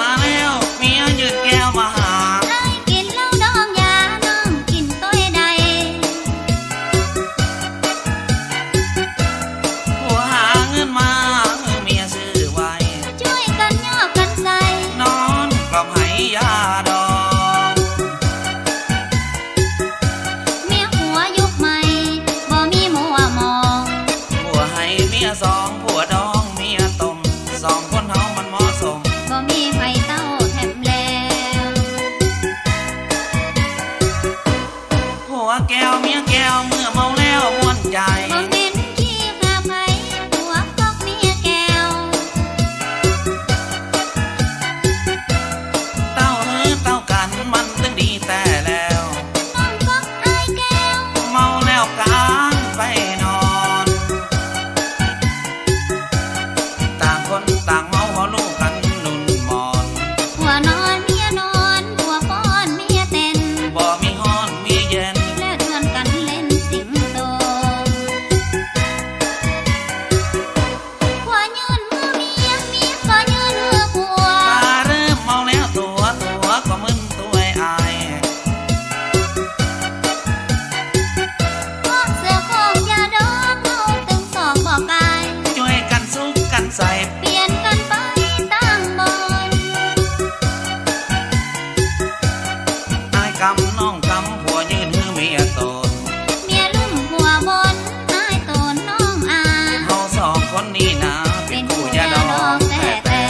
มาแล้วเมียยืนแก้วมาหาไอ้กินเหล้าดองยาน้องกินต้อยใดผัวหาเงินมาเมียซื้อไว้ช่วยกันย่อกันใส่นอนกลับให้ยาดองเมียหัวยุคใหม่บ่มีมัวมองผัวให้เมียสอ แก้วเมียแก้วเมื่อเมาแล้วม่วนใจบ่เม็นขี้ข้าไผหัวกอกเมียแก้ว เต้าเฮ้อเต้ากันมันตึงดีแต่แล้วำน้องกำผัวยืนหือเมียตนเมียลุ่มหัวบนนายโตนน้องอา เขาสองคนนี้นะเป็เป็นนผู้ผู้ยายาดดอองงแต่แต่แต่แต่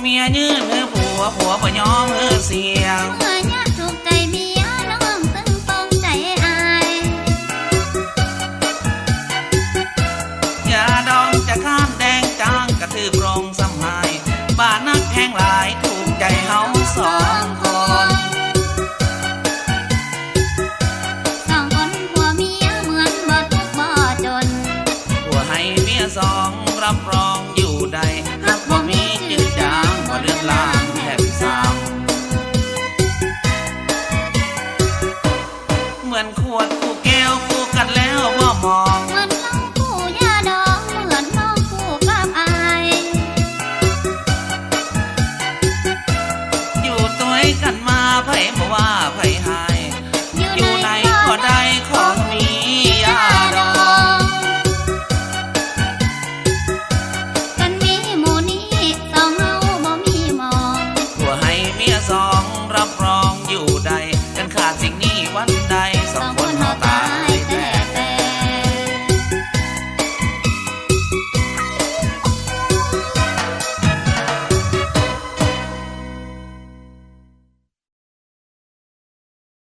เมียยืนหือผัวผัวบ่ยอมหือเสียง เมื่อ กันควร